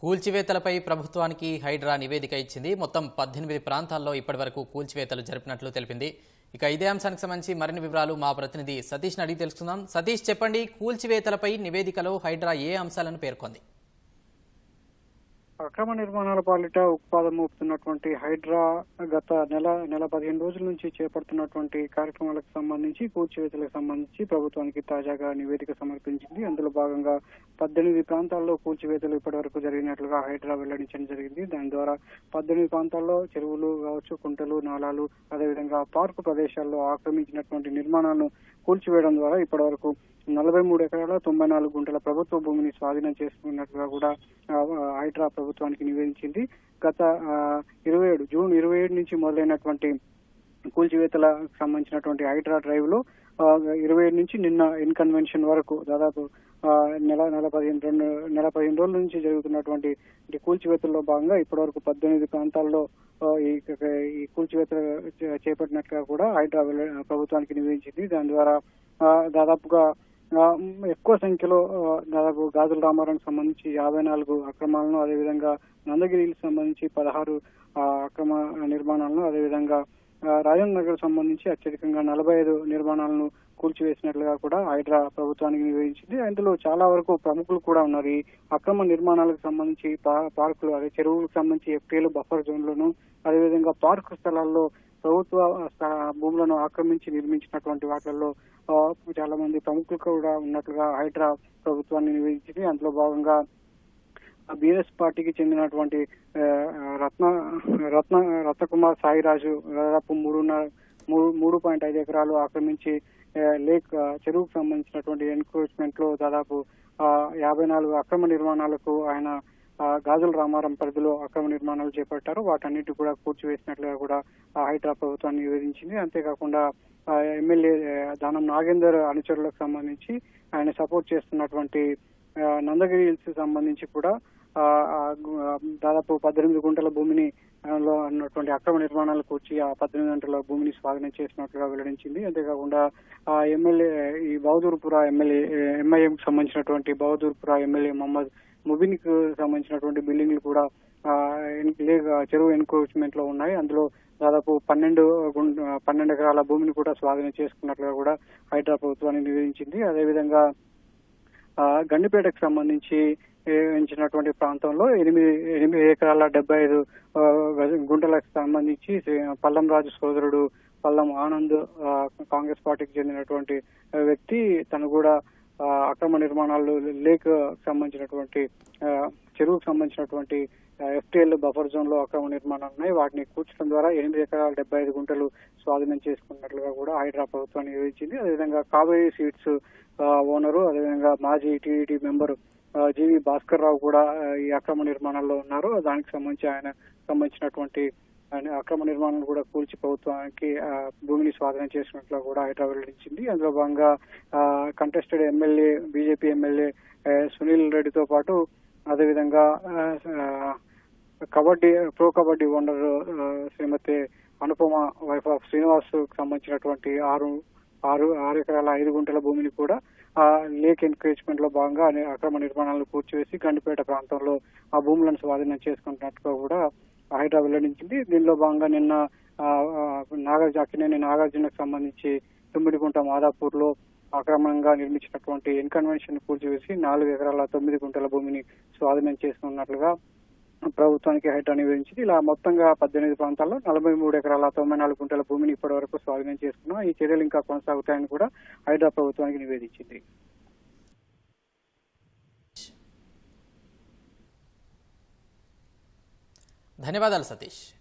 కూల్చివేతలపై ప్రభుత్వానికి హైడ్రా నివేదిక ఇచ్చింది. మొత్తం పద్దెనిమిది ప్రాంతాల్లో ఇప్పటివరకు కూల్చివేతలు జరిపినట్లు తెలిపింది. ఇక ఇదే అంశానికి సంబంధించి మరిన్ని వివరాలు మా ప్రతినిధి సతీష్ అడిగి తెలుసుకుందాం. సతీష్ చెప్పండి కూల్చివేతలపై నివేదికలో హైడ్రా ఏ అంశాలను పేర్కొంది? అక్రమ నిర్మాణాల పాలిట ఉత్పాదం మోపుతున్నటువంటి హైడ్రా గత నెల నెల పదిహేను రోజుల నుంచి చేపడుతున్నటువంటి కార్యక్రమాలకు సంబంధించి కూల్చివేతలకు సంబంధించి ప్రభుత్వానికి తాజాగా నివేదిక సమర్పించింది. అందులో భాగంగా పద్దెనిమిది ప్రాంతాల్లో కూల్చివేతలు ఇప్పటివరకు జరిగినట్లుగా హైడ్రా వెల్లడించడం జరిగింది. దాని ద్వారా పద్దెనిమిది ప్రాంతాల్లో చెరువులు కావచ్చు కుంటలు నాలాలు అదేవిధంగా పార్కు ప్రదేశాల్లో ఆక్రమించినటువంటి నిర్మాణాలను కూల్చివేయడం ద్వారా ఇప్పటివరకు నలభై మూడు ఎకరాల తొంభై నాలుగు గుంటల ప్రభుత్వ భూమిని స్వాధీనం చేసుకున్నట్లుగా కూడా హైడ్రా ప్రభుత్వానికి నివేదించింది. గత ఇరవై ఏడు జూన్ ఇరవై ఏడు నుంచి మొదలైనటువంటి కూల్చివేతలకు సంబంధించినటువంటి హైడ్రా డ్రైవ్లో ఇరవై ఏడు నుంచి నిన్న ఇన్కన్వెన్షన్ వరకు దాదాపు నెల నెల పదిహేను రెండు నెల పదిహేను రోజుల నుంచి జరుగుతున్నటువంటి కూల్చివేతల్లో భాగంగా ఇప్పటివరకు పద్దెనిమిది ప్రాంతాల్లో ఈ ఈ కూల్చివేత చేపట్టినట్లుగా కూడా హైడ్రా ప్రభుత్వానికి నివేదించింది. దాని ద్వారా దాదాపుగా ఎక్కువ సంఖ్యలో దాదాపు గాజుల రామారానికి సంబంధించి యాభై నాలుగు అక్రమాలను అదేవిధంగా నందగిరికి సంబంధించి పదహారు అక్రమ నిర్మాణాలను అదేవిధంగా రాజేంద్ర నగర్ సంబంధించి అత్యధికంగా నలభై ఐదు నిర్మాణాలను కూల్చివేసినట్లుగా కూడా హైడ్రా ప్రభుత్వానికి నివేదించింది. అందులో చాలా వరకు ప్రముఖులు కూడా ఉన్నారు. ఈ అక్రమ నిర్మాణాలకు సంబంధించి పా- పార్కులు అదే చెరువులకు సంబంధించి ఎఫ్టీలు బఫర్ జోన్లను పార్కు స్థలాల్లో ప్రభుత్వ స్థ- భూములను ఆక్రమించి నిర్మించినటువంటి వాటిల్లో చాలా మంది ప్రముఖులు కూడా ఉన్నట్లుగా హైడ్రా ప్రభుత్వాన్ని నివేదించింది. అందులో భాగంగా బీఆర్ఎస్ పార్టీకి చెందినటువంటి రత్న రత్న రత్నకుమార్ సాయిరాజు దాదాపు మూడున్నర మూడు మూడు పాయింట్ ఐదు ఎకరాలు ఆక్రమించి లేక్ చెరువుకు సంబంధించినటువంటి ఎన్క్రోచ్మెంట్లో దాదాపు యాభై నాలుగు అక్రమ నిర్మాణాలకు ఆయన గాజుల రామారం పరిధిలో అక్రమ నిర్మాణాలు చేపట్టారు. వాటన్నిటి కూడా కూర్చివేసినట్లుగా కూడా హైదరాబాద్ హైడ్రా ప్రభుత్వాన్ని నివేదించింది. అంతేకాకుండా ఎమ్మెల్యే దానం నాగేందర్ అనుచరులకు సంబంధించి ఆయన సపోర్ట్ చేస్తున్నటువంటి నందగిరి హిల్స్ సంబంధించి కూడా దాదాపు పద్దెనిమిది గుంటల భూమిని లో ఉన్నటువంటి అక్రమ నిర్మాణాలు కూర్చి ఆ పద్దెనిమిది గంటల భూమిని స్వాధీనం చేసినట్లుగా వెల్లడించింది. అంతేకాకుండా ఆ ఎమ్మెల్యే ఈ బహదూర్పుర ఎమ్మెల్యే ఎంఐఎం సంబంధించినటువంటి బహదూర్పుర ఎమ్మెల్యే మహమ్మద్ ముబిన్కు సంబంధించినటువంటి బిల్డింగ్లు కూడా చెరువు ఎన్క్రోచ్మెంట్లో ఉన్నాయి. అందులో దాదాపు పన్నెండు పన్నెండు ఎకరాల భూమిని కూడా స్వాధీనం చేసుకున్నట్లుగా కూడా హైదరాబాద్ ప్రభుత్వాన్ని నివేదించింది. అదేవిధంగా గండిపేటకు సంబంధించి ఎంచినటువంటి ప్రాంతంలో ఎనిమిది ఎనిమిది ఎకరాల డెబ్బై ఐదు గుంటలకు సంబంధించి పల్లం రాజు సోదరుడు పల్లం ఆనంద్ కాంగ్రెస్ పార్టీకి చెందినటువంటి వ్యక్తి తను కూడా అక్రమ నిర్మాణాలు లేక్ సంబంధించినటువంటి చెరువుకు సంబంధించినటువంటి ఎఫ్టీఎల్ బఫర్ జోన్లో అక్రమ నిర్మాణాలు ఉన్నాయి. వాటిని కూర్చడం ద్వారా ఎనిమిది ఎకరాల డెబ్బై ఐదు గుంటలు స్వాధీనం చేసుకున్నట్లుగా కూడా హైడ్రా ప్రభుత్వాన్ని వివరించింది అదేవిధంగా కావేరీ సీట్స్ ఓనరు అదేవిధంగా మాజీ TDT member G V Bhaskar Rao కూడా ఈ అక్రమ నిర్మాణాల్లో ఉన్నారు. దానికి సంబంధించి ఆయన సంబంధించినటువంటి ఆయన అక్రమ నిర్మాణాలు కూడా కూల్చి ప్రభుత్వానికి భూమిని స్వాధీనం చేసినట్లు కూడా హైదరాబాద్ వెల్లడించింది. అందులో భాగంగా contested MLA BJP MLA Sunil రెడ్డితో పాటు అదేవిధంగా kabaddi pro kabaddi owner Shrimati Anupama wife of Srinivas సంబంధించినటువంటి ఆరు ఆరు ఆరు ఎకరాల ఐదు గుంటల భూమిని కూడా ఆ లేక్ ఎన్కరేజ్మెంట్లో భాగంగా అక్రమ నిర్మాణాలను కూర్చివేసి గండిపేట ప్రాంతంలో ఆ భూములను స్వాధీనం చేసుకుంటున్నట్టుగా కూడా హైడ్రా వెల్లడించింది. దీనిలో భాగంగా నిన్న నాగార్జు నాగార్జున అక్కినేని నాగార్జునకు సంబంధించి తుమ్మిడిగుంట మాదాపూర్లో అక్రమంగా నిర్మించినటువంటి ఇన్కన్వెన్షన్ కూల్చివేసి నాలుగు ఎకరాల తొమ్మిది గుంటల భూమిని స్వాధీనం చేసుకున్నట్లుగా ప్రభుత్వానికి హైడ్రా నివేదించింది ఇలా మొత్తంగా పద్దెనిమిది ప్రాంతాల్లో నలభై మూడు ఎకరాల తొంభై నాలుగు గుంటల భూమిని ఇప్పటి వరకు స్వాధీనం చేసుకున్నాం. ఈ చర్యలు ఇంకా కొనసాగుతాయని కూడా హైడ్రా ప్రభుత్వానికి నివేదించింది. ధన్యవాదాలు సతీష్.